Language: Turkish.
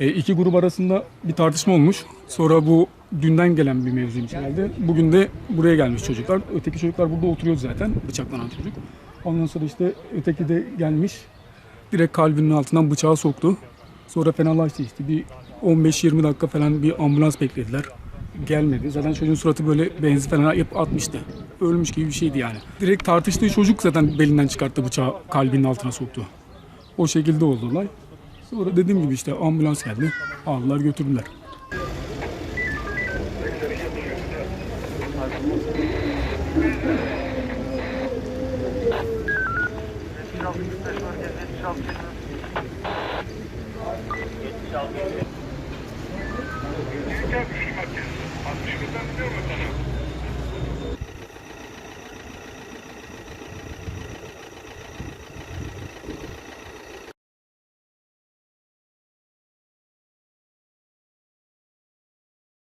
E, iki grup arasında bir tartışma olmuş. Sonra bu dünden gelen bir mevzu geldi. Bugün de buraya gelmiş çocuklar. Öteki çocuklar burada oturuyor zaten. Bıçaklanan çocuk. Ondan sonra işte öteki de gelmiş. Direkt kalbinin altından bıçağı soktu. Sonra fenalaştı işte. Bir 15-20 dakika falan bir ambulans beklediler. Gelmedi. Zaten çocuğun suratı böyle benzin falan yapıp atmıştı. Ölmüş gibi bir şeydi yani. Direkt tartıştığı çocuk zaten belinden çıkarttı bıçağı kalbinin altına soktu. O şekilde oldu olay. Sonra dediğim gibi işte ambulans geldi. Aldılar götürdüler. Gelmiş bak.